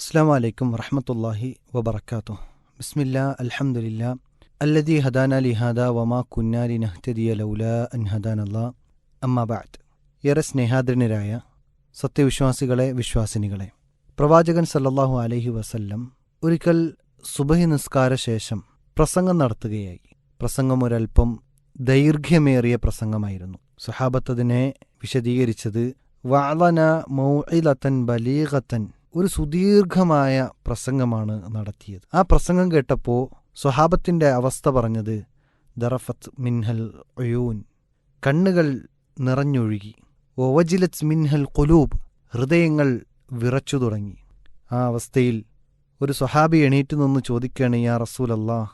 അസ്സാം വലൈക്കും വറഹമത്തല്ലാഹി വബർക്കാത്തു ബിസ്മില്ല അൽഹംദുലില്ല അല്ലദി ഹദാന ലിഹാദ വമാ കുന്നാലി നഹ്തദിയ ലൗല അൻ ഹദാനല്ലാ. അമ്മാബാദ് ഏറെ സ്നേഹാദരനരായ സത്യവിശ്വാസികളെ വിശ്വാസിനികളെ പ്രവാചകൻ സല്ലാഹു അലഹി വസല്ലം ഒരിക്കൽ സുബഹി നിസ്കാര ശേഷം പ്രസംഗം നടത്തുകയായി. പ്രസംഗം ഒരൽപ്പം ദൈർഘ്യമേറിയ പ്രസംഗമായിരുന്നു. സുഹാബത്തതിനെ വിശദീകരിച്ചത് വാളന മൗഇലത്തൻ ബലീഗത്തൻ ഒരു സുദീർഘമായ പ്രസംഗമാണ് നടത്തിയത്. ആ പ്രസംഗം കേട്ടപ്പോൾ സ്വഹാബത്തിന്റെ അവസ്ഥ പറഞ്ഞത് ദറഫത്ത് മിൻഹൽ ഒയൂൻ കണ്ണുകൾ നിറഞ്ഞൊഴുകി. ഒവജിലത്ത് മിൻഹൽ കുലൂബ് ഹൃദയങ്ങൾ വിറച്ചു തുടങ്ങി. ആ അവസ്ഥയിൽ ഒരു സ്വഹാബി എണീറ്റ് നിന്ന് ചോദിക്കുകയാണ് യാ റസൂലല്ലാ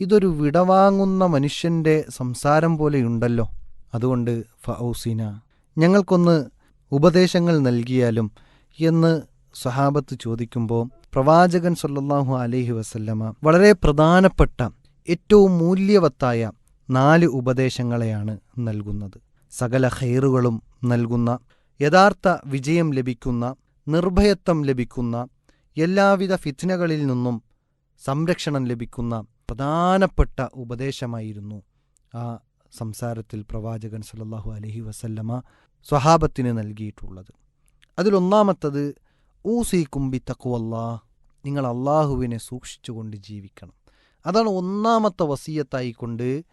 ഇതൊരു വിടവാങ്ങുന്ന മനുഷ്യന്റെ സംസാരം പോലെയുണ്ടല്ലോ അതുകൊണ്ട് ഫൗസീന ഞങ്ങൾക്കൊന്ന് ഉപദേശങ്ങൾ നൽകിയാലും എന്ന് സഹാബത്ത് ചോദിക്കുമ്പോൾ പ്രവാചകൻ സല്ലല്ലാഹു അലഹി വസല്ലമ വളരെ പ്രധാനപ്പെട്ട ഏറ്റവും മൂല്യവത്തായ നാല് ഉപദേശങ്ങളെയാണ് നൽകുന്നത്. സകല ഹൈറുകളും നൽകുന്ന യഥാർത്ഥ വിജയം ലഭിക്കുന്ന നിർഭയത്വം ലഭിക്കുന്ന എല്ലാവിധ ഫിത്നകളിൽ നിന്നും സംരക്ഷണം ലഭിക്കുന്ന പ്രധാനപ്പെട്ട ഉപദേശമായിരുന്നു ആ സംസാരത്തിൽ പ്രവാചകൻ സല്ലല്ലാഹു അലഹി വസല്ലമ സ്വഹാബത്തിന് നൽകിയിട്ടുള്ളത്. അതിലൊന്നാമത്തത് ഊസി കുമ്പി തക്കുവല്ലാ നിങ്ങൾ അള്ളാഹുവിനെ സൂക്ഷിച്ചുകൊണ്ട് ജീവിക്കണം. അതാണ് ഒന്നാമത്തെ വസീയത്തായിക്കൊണ്ട്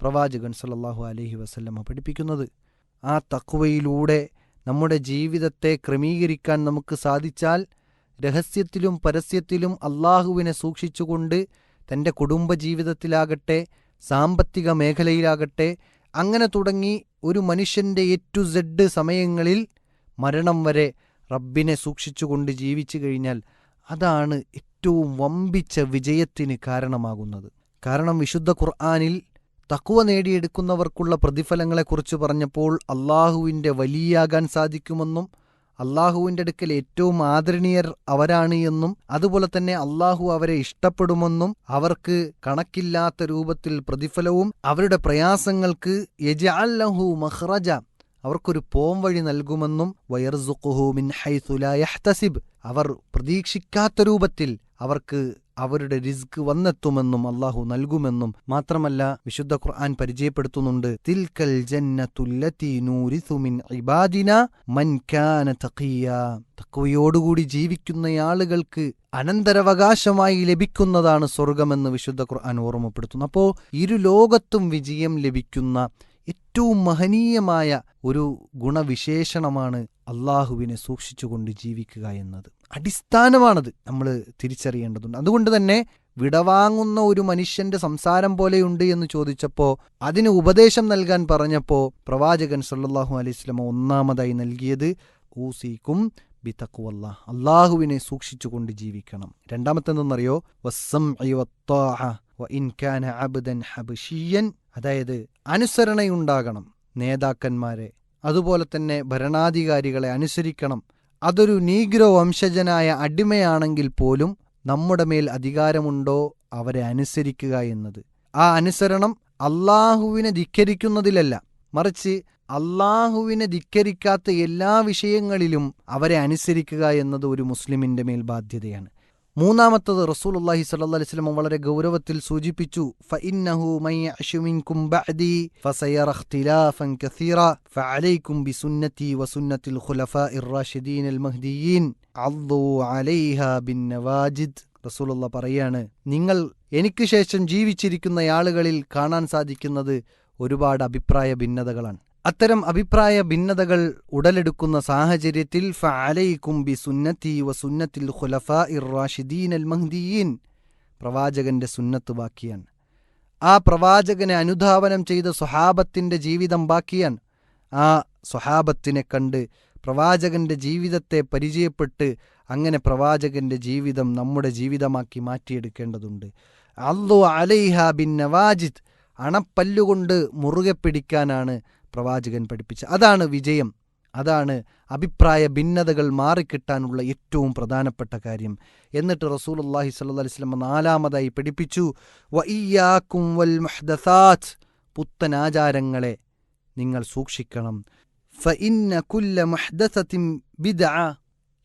പ്രവാചകൻ സല്ലല്ലാഹു അലഹി വസല്ലമ പഠിപ്പിക്കുന്നത്. ആ തക്കുവയിലൂടെ നമ്മുടെ ജീവിതത്തെ ക്രമീകരിക്കാൻ നമുക്ക് സാധിച്ചാൽ രഹസ്യത്തിലും പരസ്യത്തിലും അള്ളാഹുവിനെ സൂക്ഷിച്ചുകൊണ്ട് തന്റെ കുടുംബജീവിതത്തിലാകട്ടെ സാമ്പത്തിക മേഖലയിലാകട്ടെ അങ്ങനെ തുടങ്ങി ഒരു മനുഷ്യന്റെ എ ടു സെഡ് സമയങ്ങളിൽ മരണം വരെ റബ്ബിനെ സൂക്ഷിച്ചുകൊണ്ട് ജീവിച്ചു കഴിഞ്ഞാൽ അതാണ് ഏറ്റവും വമ്പിച്ച വിജയത്തിന് കാരണമാകുന്നത്. കാരണം വിശുദ്ധ ഖുർആാനിൽ തക്കുവ നേടിയെടുക്കുന്നവർക്കുള്ള പ്രതിഫലങ്ങളെക്കുറിച്ച് പറഞ്ഞപ്പോൾ അള്ളാഹുവിന്റെ വലിയാകാൻ സാധിക്കുമെന്നും അള്ളാഹുവിന്റെ അടുക്കൽ ഏറ്റവും ആദരണീയർ അവരാണ് എന്നും അതുപോലെ തന്നെ അള്ളാഹു അവരെ ഇഷ്ടപ്പെടുമെന്നും അവർക്ക് കണക്കില്ലാത്ത രൂപത്തിൽ പ്രതിഫലവും അവരുടെ പ്രയാസങ്ങൾക്ക് യജഅല്ലഹു മഹ്റജ അവർക്കൊരു പോം വഴി നൽകുമെന്നും വയർസുഖുഹു മിൻ ഹൈസുല യഹ്തസിബ് അവർ പ്രതീക്ഷിക്കാത്ത രൂപത്തിൽ അവർക്ക് അവരുടെ റിസ്ക് വന്നെത്തുമെന്നും അള്ളാഹു നൽകുമെന്നും മാത്രമല്ല വിശുദ്ധ ഖുർആൻ പരിചയപ്പെടുത്തുന്നുണ്ട്. തിൽക്കൽ ജന്നത്തുല്ലത്തി നൂരിസു മിൻ ഇബാദിന മൻ ജീവിക്കുന്ന ആളുകൾക്ക് അനന്തരവകാശമായി ലഭിക്കുന്നതാണ് സ്വർഗമെന്ന് വിശുദ്ധ ഖുർആൻ ഓർമ്മപ്പെടുത്തുന്നു. അപ്പോൾ ഇരു ലോകത്തും വിജയം ലഭിക്കുന്ന ഏറ്റവും മഹനീയമായ ഒരു ഗുണവിശേഷണമാണ് അള്ളാഹുവിനെ സൂക്ഷിച്ചുകൊണ്ട് ജീവിക്കുക എന്നത്. അടിസ്ഥാനമാണത് നമ്മൾ തിരിച്ചറിയേണ്ടതുണ്ട്. അതുകൊണ്ട് തന്നെ വിടവാങ്ങുന്ന ഒരു മനുഷ്യന്റെ സംസാരം പോലെയുണ്ട് എന്ന് ചോദിച്ചപ്പോൾ അതിന് ഉപദേശം നൽകാൻ പറഞ്ഞപ്പോൾ പ്രവാചകൻ സല്ലാഹു അലൈഹി സ്വലമ ഒന്നാമതായി നൽകിയത് ഊസിക്കും ബിതക്കുവല്ല അള്ളാഹുവിനെ സൂക്ഷിച്ചുകൊണ്ട് ജീവിക്കണം. രണ്ടാമത്തെന്തെന്നറിയോ? അതായത് അനുസരണയുണ്ടാകണം നേതാക്കന്മാരെ. അതുപോലെ തന്നെ ഭരണാധികാരികളെ അനുസരിക്കണം. അതൊരു നീഗ്രോ വംശജനായ അടിമയാണെങ്കിൽ പോലും നമ്മുടെ മേൽ അധികാരമുണ്ടോ അവരെ അനുസരിക്കുക എന്നത്. ആ അനുസരണം അള്ളാഹുവിനെ ധിക്കരിക്കുന്നതിലല്ല. മറിച്ച് അള്ളാഹുവിനെ ധിക്കരിക്കാത്ത എല്ലാ വിഷയങ്ങളിലും അവരെ അനുസരിക്കുക എന്നത് ഒരു മുസ്ലിമിന്റെ മേൽ ബാധ്യതയാണ്. മൂന്നാമത്തത് റസൂൽ അള്ളാഹി സല്ലാ അലൈവലം വളരെ ഗൗരവത്തിൽ സൂചിപ്പിച്ചു റസൂലുള്ള പറയാണ് നിങ്ങൾ എനിക്ക് ശേഷം ജീവിച്ചിരിക്കുന്ന ആളുകളിൽ കാണാൻ സാധിക്കുന്നത് ഒരുപാട് അഭിപ്രായ ഭിന്നതകളാണ്. അത്തരം അഭിപ്രായ ഭിന്നതകൾ ഉടലെടുക്കുന്ന സാഹചര്യത്തിൽ ഫഅലൈക്കും ബി സുന്നത്തി വ സുന്നത്തിൽ ഖുലഫാ ഇറാഷിദീൻ അൽ മഹ്ദീൻ പ്രവാചകന്റെ സുന്നത്ത് ബാക്കിയാണ് ആ പ്രവാചകനെ അനുധാവനം ചെയ്ത സ്വഹാബത്തിന്റെ ജീവിതം ബാക്കിയാണ് ആ സ്വഹാബത്തിനെ കണ്ട് പ്രവാചകന്റെ ജീവിതത്തെ പരിചയപ്പെട്ട് അങ്ങനെ പ്രവാചകന്റെ ജീവിതം നമ്മുടെ ജീവിതമാക്കി മാറ്റിയെടുക്കേണ്ടതുണ്ട്. അള്ളു അലൈഹ ബിൻ നവാജിദ് അണപ്പല്ലുകൊണ്ട് മുറുകെ പിടിക്കാനാണ് പ്രവാചകൻ പഠിപ്പിച്ച. അതാണ് വിജയം. അതാണ് അഭിപ്രായ ഭിന്നതകൾ മാറിക്കിട്ടാനുള്ള ഏറ്റവും പ്രധാനപ്പെട്ട കാര്യം. എന്നിട്ട് റസൂൽ അള്ളാഹി സല്ലി സ്വലമ നാലാമതായി പഠിപ്പിച്ചു. മുഹ്ദസാത്ത്. പുത്തൻ ആചാരങ്ങളെ നിങ്ങൾ സൂക്ഷിക്കണം.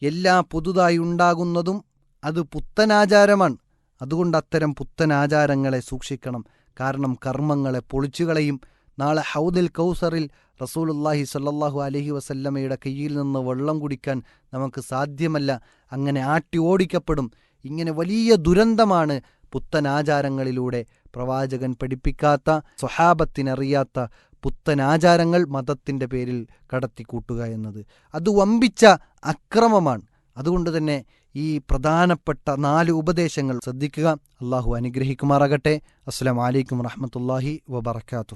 എല്ലാ പുതുതായി ഉണ്ടാകുന്നതും അത് പുത്തനാചാരമാണ് അതുകൊണ്ട് അത്തരം പുത്തനാചാരങ്ങളെ സൂക്ഷിക്കണം. കാരണം കർമ്മങ്ങളെ പൊളിച്ചുകളയും. നാളെ ഹൗദിൽ കൗസറിൽ റസൂലുല്ലാഹി സല്ലാഹു അലഹി വസല്ലമയുടെ കയ്യിൽ നിന്ന് വെള്ളം കുടിക്കാൻ നമുക്ക് സാധ്യമല്ല. അങ്ങനെ ആട്ടി ഓടിക്കപ്പെടും. ഇങ്ങനെ വലിയ ദുരന്തമാണ് പുത്തൻ ആചാരങ്ങളിലൂടെ പ്രവാചകൻ പഠിപ്പിക്കാത്ത സ്വഹാബത്തിനറിയാത്ത പുത്തനാചാരങ്ങൾ മതത്തിന്റെ പേരിൽ കടത്തിക്കൂട്ടുക എന്നത്. അത് വമ്പിച്ച അക്രമമാണ്. അതുകൊണ്ട് തന്നെ ഈ പ്രധാനപ്പെട്ട നാല് ഉപദേശങ്ങൾ ശ്രദ്ധിക്കുക. അള്ളാഹു അനുഗ്രഹിക്കുമാറാകട്ടെ. അസ്സാം വലൈക്കും വറഹമത്തല്ലാഹി വബർക്കാത്തു